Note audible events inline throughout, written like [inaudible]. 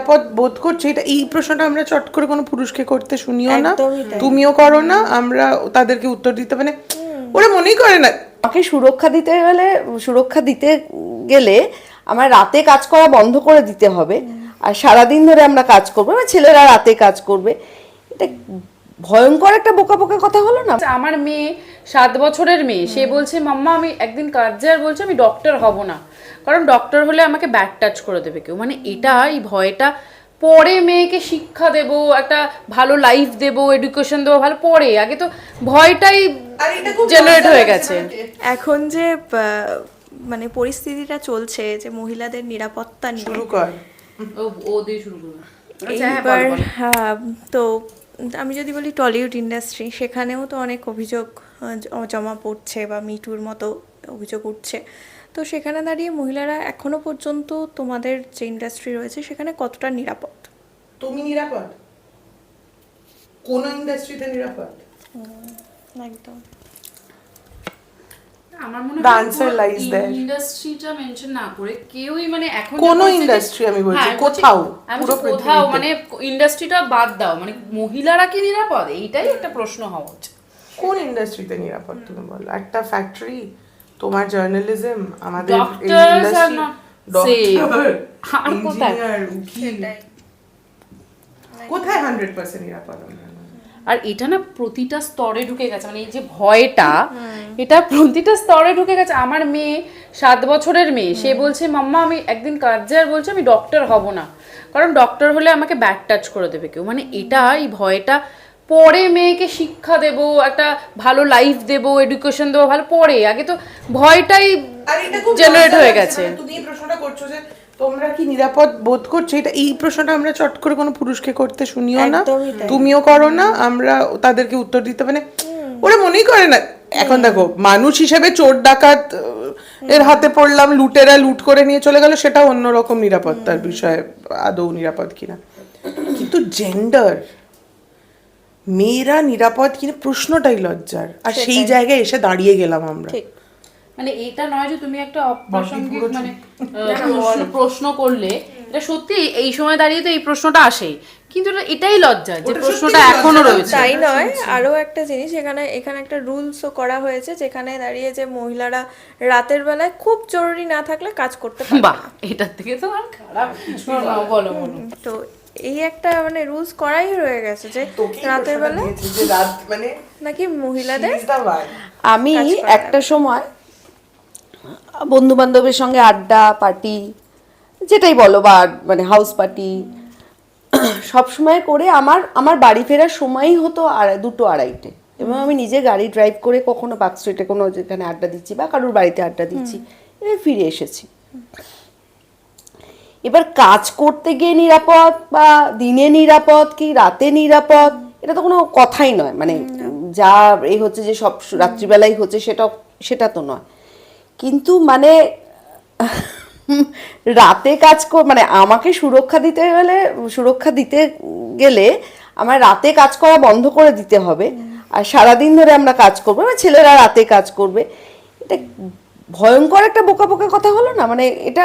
নিরাপদ বোধ করছে। এটা এই প্রশ্নটা আমরা চট করে কোনো পুরুষকে করতে শুনিও না। তুমিও করো না আমরা তাদেরকে উত্তর দিতে মানে ওরা মনেই করে না। আমাকে সুরক্ষা দিতে গেলে সুরক্ষা দিতে গেলে আমার রাতে কাজ করা বন্ধ করে দিতে হবে। আর সারাদিন ধরে আমরা কাজ করব আমার ছেলেরা রাতে কাজ করবে। এটা ভয়ঙ্কর একটা বোকা বোকা কথা হলো না? আচ্ছা, আমার মেয়ে সাত বছরের মেয়ে সে বলছে মাম্মা আমি একদিন কাজে আর বলছে আমি ডক্টর হব না। কারণ ডক্টর হলে আমাকে ব্যাক টাচ করে দেবে কেউ। মানে এটা এই ভয়টা পরে মেয়েকে শিক্ষা দেব একটা ভালো লাইফ দেব এডুকেশন দেবো ভালো পরে। আগে তো ভয়টাই জেনারেট হয়ে গেছে। এখন যে আহ, মানে পরিস্থিতিটা চলছে যে মহিলাদের নিরাপত্তা নিয়ে। শুরু কর। ও ও দিয়ে শুরু করবে। এইবার হ্যাঁ, তো আমি যদি বলি টলিউড ইন্ডাস্ট্রি সেখানেও তো অনেক অভিযোগ জমা পড়ছে বা মিটুর মতো অভিযোগ উঠছে। তো সেখানে দাঁড়িয়ে মহিলারা এখনও পর্যন্ত তোমাদের যে ইন্ডাস্ট্রি রয়েছে সেখানে কতটা নিরাপদ? তুমি নিরাপদ? কোন ইন্ডাস্ট্রিতে নিরাপদ? একদম। আমার মনে answer lies there. ইন্ডাস্ট্রিটা মেনশন না করে কেউই মানে এখন কোনো যা বলছে যে- industry আমি বলছি, হ্যাঁ, কোথাও, পুরো কোথাও মানে ইন্ডাস্ট্রিটা বাদ দাও মানে মহিলারা কি নিরাপদ এইটাই একটা প্রশ্ন হওয়া উচিত কোন ইন্ডাস্ট্রিতে নিরাপদ তুমি বলো একটা ফ্যাক্টরি তোমার জার্নালিজম আমাদের? [laughs] কোথায় হান্ড্রেড পার্সেন্ট নিরাপদ আমরা? আর এটা না প্রতিটা স্তরে ঢুকে গেছে মানে এই যে ভয়টা এটা প্রতিটা স্তরে ঢুকে গেছে। আমার মেয়ে সাত বছরের মেয়ে সে বলছে মাম্মা আমি একদিন কাজে আর বলছে আমি ডক্টর হব না। কারণ ডক্টর হলে আমাকে ব্যাক টাচ করে দেবে কেউ। মানে এটা এই ভয়টা পরে মেয়েকে শিক্ষা দেব একটা ভালো লাইফ দেব এডুকেশন দেবো ভালো পরে। আগে তো ভয়টাই জেনারেট হয়ে গেছে। মানে তুমি প্রশ্নটা করছ যে তোমরা কি নিরাপদ বোধ করছ? এটা এই প্রশ্নটা আমরা চট করে কোনো পুরুষকে করতে শুনিও না। তুমিও করো না আমরা তাদেরকে উত্তর দিতে মানে ওরা মনেই করে না। এখন দেখো মানুষ হিসেবে চোর ডাকাত এর হাতে পড়লাম লুটেরা লুট করে নিয়ে চলে গেল সেটা অন্যরকম নিরাপত্তার বিষয় আদৌ নিরাপদ কিনা। কিন্তু জেন্ডার মেয়েরা নিরাপদ কিনা প্রশ্নটাই লজ্জার। আর সেই জায়গায় এসে দাঁড়িয়ে গেলাম আমরা। মানে এটা নয় যে তুমি একটা অপ্রাসঙ্গিক মানে প্রশ্ন- প্রশ্ন করলে এটা সত্যি এই সময় দাঁড়িয়ে তো এই প্রশ্নটা আসে কিন্তু এটা- এটাই লজ্জা যে প্রশ্নটা এখনও রয়েছে। তাই নয় আরও একটা জিনিস এখানে এখানে একটা রুলসও করা হয়েছে যেখানে দাঁড়িয়ে যে মহিলারা রাতের বেলায় খুব জরুরি না থাকলে কাজ করতে পারে বাহ এটার থেকে তো আর খারাপ বলো বলো তো এই একটা মানে রুলস করাই রয়ে গেছে যে রাতের বেলা রাত মানে নাকি মহিলাদের. আমি একটা সময় বন্ধু বান্ধবের সঙ্গে আড্ডা পার্টি যেটাই বলো বা মানে হাউস পার্টি সব সময় করে আমার আমার বাড়ি ফেরার সময়ই হতো আর দুটো আড়াইটে। এবং আমি নিজে গাড়ি ড্রাইভ করে কখনো পার্ক স্ট্রিটে কোনো যেখানে আড্ডা দিচ্ছি বা কারোর বাড়িতে আড্ডা দিচ্ছি এবার ফিরে এসেছি। এবার কাজ করতে গিয়ে নিরাপদ বা দিনে নিরাপদ কি রাতে নিরাপদ এটা তো কোনো কথাই নয়। মানে যা এই হচ্ছে যে সব রাত্রিবেলাই হচ্ছে সেটা সেটা তো নয়। কিন্তু মানে রাতে কাজ কর মানে আমাকে সুরক্ষা দিতে গেলে সুরক্ষা দিতে গেলে আমার রাতে কাজ করা বন্ধ করে দিতে হবে। আর সারাদিন ধরে আমরা কাজ করব আমার ছেলেরা রাতে কাজ করবে। এটা ভয়ঙ্কর একটা বোকা বোকা কথা হলো না? মানে এটা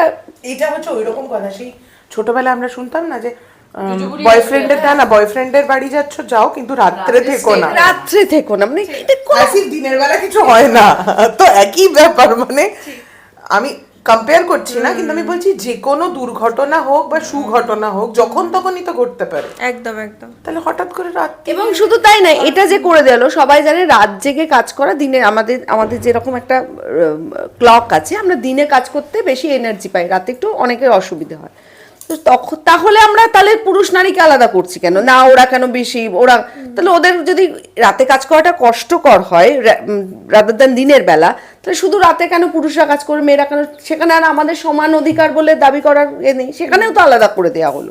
এটা হচ্ছে ওই রকম কথা। সেই ছোটবেলায় আমরা শুনতাম না যে বয়ফ্রেন্ডের না না বয়ফ্রেন্ডের বাড়ি যাচ্ছ যাও কিন্তু রাত্রে থেকো না। রাত্রে থেকো না মানে এটা দিনের বেলা কিছু হয় না। তো একই ব্যাপার মানে আমি কম্পেয়ার করছি না কিন্তু আমি বলছি যে কোনো দুর্ঘটনা হোক বা সুঘটনা হোক যখন তখনই তো ঘটতে পারে। একদম একদম। তাহলে হঠাৎ করে রাত এবং শুধু তাই না এটা যে করে দিল সবাই জানে রাত জেগে কাজ করা দিনে আমাদের আমাদের যেরকম একটা ক্লক আছে আমরা দিনে কাজ করতে বেশি এনার্জি পাই রাতে একটু অনেকের অসুবিধা হয়। তো তখন তাহলে আমরা তাহলে পুরুষ নারীকে আলাদা করছি কেন? না ওরা কেন বেশি ওরা তাহলে ওদের যদি রাতে কাজ করাটা কষ্টকর হয় রাদার দেন দিনের বেলা তাহলে শুধু রাতে কেন পুরুষরা কাজ করে মেয়েরা কেন সেখানে আর আমাদের সমান অধিকার বলে দাবি করার এ নেই সেখানেও তো আলাদা করে দেওয়া হলো।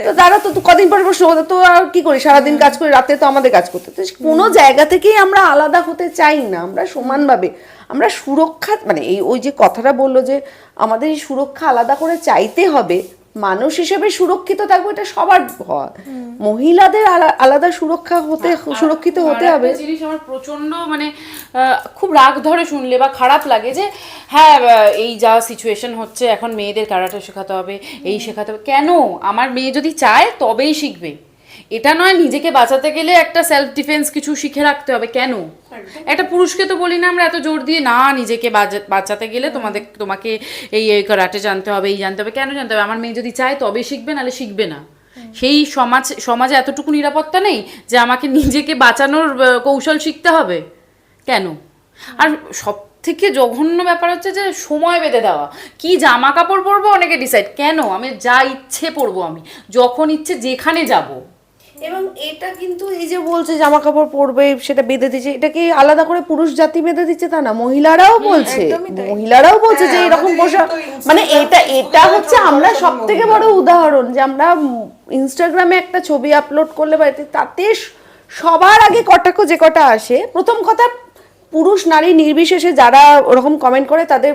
তো তারা তো কদিন পর প্রশ্ন করতো তো আর কি করি সারাদিন কাজ করি রাতে তো আমাদের কাজ করতে তো কোনো জায়গা থেকেই আমরা আলাদা হতে চাই না আমরা সমানভাবে আমরা সুরক্ষা মানে এই ওই যে কথাটা বলল যে আমাদের এই সুরক্ষা আলাদা করে চাইতে হবে মানুষ হিসেবে সুরক্ষিত থাকব এটা সবার হয় মহিলাদের আলাদা সুরক্ষা হতে সুরক্ষিত হতে হবে। জিনিস আমার প্রচণ্ড মানে খুব রাগ ধরে শুনলে বা খারাপ লাগে যে হ্যাঁ এই যা সিচুয়েশন হচ্ছে এখন মেয়েদের ক্যারাটে শেখাতে হবে এই শেখাতে হবে। কেন? আমার মেয়ে যদি চায় তবেই শিখবে। এটা নয় নিজেকে বাঁচাতে গেলে একটা সেলফ ডিফেন্স কিছু শিখে রাখতে হবে। কেন? একটা পুরুষকে তো বলি না আমরা এত জোর দিয়ে না নিজেকে বাঁচাতে গেলে তোমাদের তোমাকে এই কারাটে জানতে হবে এই জানতে হবে কেন জানতে হবে? আমার মেয়ে যদি চায় তবে শিখবে নাহলে শিখবে না। সেই সমাজ সমাজে এতটুকু নিরাপত্তা নেই যে আমাকে নিজেকে বাঁচানোর কৌশল শিখতে হবে। কেন? আর সব থেকে জঘন্য ব্যাপার হচ্ছে যে সময় বেঁধে দেওয়া। কি জামা কাপড় পরবো অনেকে ডিসাইড কেন? আমি যা ইচ্ছে পরবো আমি। যখন ইচ্ছে যেখানে যাব। এবং এটা কিন্তু এই যে বলছে জামা কাপড় পরবে সেটা বেঁধে দিচ্ছে এটা কি আলাদা করে পুরুষ জাতি বেঁধে দিচ্ছে তা না? মহিলারাও বলছে। মহিলারাও বলছে যে এরকম পোশাক মানে এটা এটা হচ্ছে আমরা সব থেকে বড় উদাহরণ যে আমরা ইনস্টাগ্রামে একটা ছবি আপলোড করলে বা তাতে সবার আগে কটাক্ষ যে কটা আসে প্রথম কথা পুরুষ নারী নির্বিশেষে যারা ওরকম কমেন্ট করে তাদের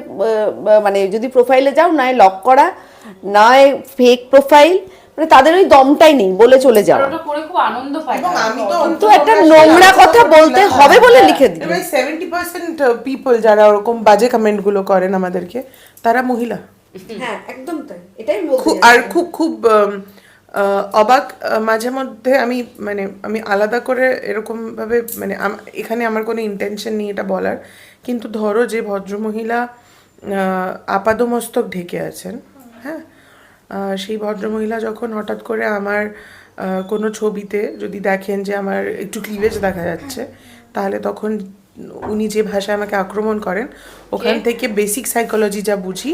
মানে যদি প্রোফাইলে যাও নয় লক করা নয় ফেক প্রোফাইল মানে তাদের ওই দমটাই নেই বলে চলে যাওয়া। ওটা খুব আনন্দ পাই এবং আমি তো কিন্তু একটা নোংরা কথা বলতে হবে বলে লিখে দিই সেভেন্টি পার্সেন্ট পিপল যারা ওরকম বাজে কমেন্টগুলো করেন আমাদেরকে তারা মহিলা। হ্যাঁ একদম তাই। এটাই খুব আর খুব খুব অবাক মাঝে মধ্যে আমি মানে আমি আলাদা করে এরকম ভাবে মানে এখানে আমার কোনো ইন্টেনশন নেই এটা বলার। কিন্তু ধরো যে ভদ্রমহিলা আহ, আপাদমস্তক ঢেকে আছেন হ্যাঁ? সেই ভদ্রমহিলা যখন হঠাৎ করে আমার কোনো ছবিতে যদি দেখেন যে আমার একটু ক্লিভেজ দেখা যাচ্ছে তাহলে তখন উনি যে ভাষায় আমাকে আক্রমণ করেন ওখান থেকে বেসিক সাইকোলজি যা বুঝি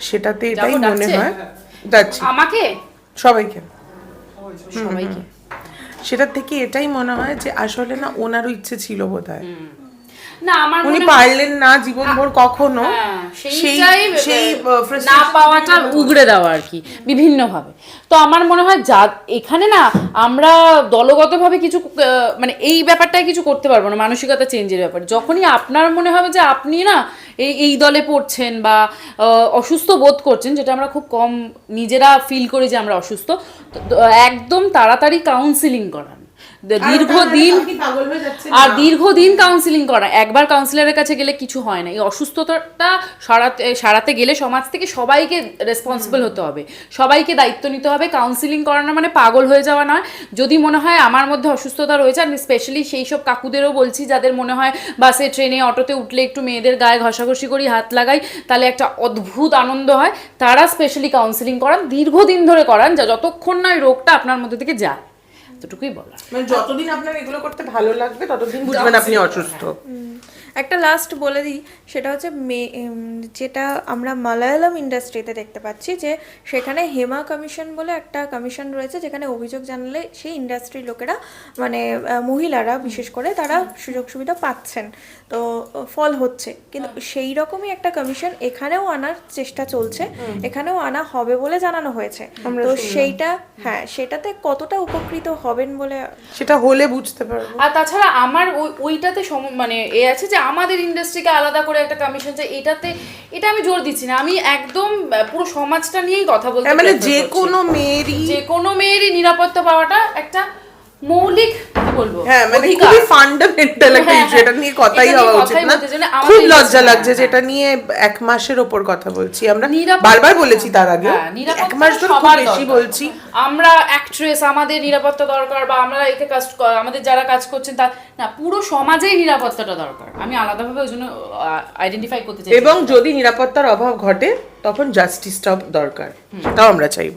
সেটাতে এটাই মনে হয়। যাচ্ছি। আমাকে? সবাইকে। সবাইকে। সেটার থেকে এটাই মনে হয় যে আসলে না ওনারও ইচ্ছে ছিল বোধ হয় না আমার উনি পারলেন না জীবনভর কখনো। হ্যাঁ, সেই সেই না পাওয়াটা উগড়ে দেওয়া আর কি বিভিন্নভাবে। তো আমার মনে হয় যা এখানে না আমরা দলগতভাবে কিছু মানে এই ব্যাপারটায় কিছু করতে পারব না মানসিকতা চেঞ্জের ব্যাপার। যখনই আপনার মনে হবে যে আপনি না এই এই দলে পড়ছেন বা আহ, অসুস্থ বোধ করছেন যেটা আমরা খুব কম নিজেরা ফিল করি যে আমরা অসুস্থ তো, একদম তাড়াতাড়ি কাউন্সিলিং করান দীর্ঘদিন আর দীর্ঘদিন কাউন্সিলিং করা। একবার কাউন্সিলরের কাছে গেলে কিছু হয় না। এই অসুস্থতাটা সারাতে সারাতে গেলে সমাজ থেকে সবাইকে রেসপন্সিবল হতে হবে। সবাইকে দায়িত্ব নিতে হবে। কাউন্সিলিং করানো মানে পাগল হয়ে যাওয়া নয়। যদি মনে হয় আমার মধ্যে অসুস্থতা রয়েছে আমি স্পেশালি সেই সব কাকুদেরও বলছি যাদের মনে হয় বাসে ট্রেনে অটোতে উঠলে একটু মেয়েদের গায়ে ঘষাঘষি করি হাত লাগাই তাহলে একটা অদ্ভুত আনন্দ হয়। তারা স্পেশালি কাউন্সিলিং করান দীর্ঘদিন ধরে করান যা যতক্ষণ না ওই রোগটা আপনার মধ্যে থেকে যায়। এতটুকুই বলা মানে যতদিন আপনার এগুলো করতে ভালো লাগবে ততদিন বুঝবেন আপনি অসুস্থ। একটা লাস্ট বলে দিই সেটা হচ্ছে মে- যেটা আমরা মালায়ালাম ইন্ডাস্ট্রিতে দেখতে পাচ্ছি যে সেখানে হেমা কমিশন বলে একটা কমিশন রয়েছে যেখানে অভিযোগ জানালে সেই ইন্ডাস্ট্রির লোকেরা মানে মহিলারা বিশেষ করে তারা সুযোগ সুবিধা পাচ্ছেন। তো ফল হচ্ছে। কিন্তু সেই রকমই একটা কমিশন এখানেও আনার চেষ্টা চলছে এখানেও আনা হবে বলে জানানো হয়েছে। তো সেইটা হ্যাঁ সেটাতে কতটা উপকৃত হবেন বলে সেটা হলে বুঝতে পারব। আর তাছাড়া আমার ওই ওইটাতে সম- মানে এ আছে যে আমাদের ইন্ডাস্ট্রিকে আলাদা করে একটা কমিশন চাই এটাতে এটা আমি জোর দিচ্ছি না। আমি একদম পুরো সমাজটা নিয়েই কথা বলতে মানে যে কোনো মেয়েরই যে কোনো মেয়েরই নিরাপত্তা পাওয়াটা একটা মৌলিক বলব? হ্যাঁ মানে খুবই ফান্ডামেন্টাল একটা ইস্যু। এটা নিয়ে কথাই হওয়া উচিত না। বলতে চাই না, আমাদের খুব লজ্জা লাগছে যেটা নিয়ে এক মাসের ওপর কথা বলছি। আমরা নিরাপত্তা- বারবার বলেছি তার আগে এক মাস ধরে খুব বেশি দরকার। বলছি। আমরা অ্যাক্ট্রেস আমাদের নিরাপত্তা দরকার বা আমরা এতে কাজ আমাদের যারা কাজ করছেন তার না পুরো সমাজেই নিরাপত্তাটা দরকার। আমি আলাদাভাবে ওই জন্য আইডেন্টিফাই করতে চাই এবং যদি নিরাপত্তার অভাব ঘটে তখন জাস্টিসটা দরকার। তাও আমরা চাই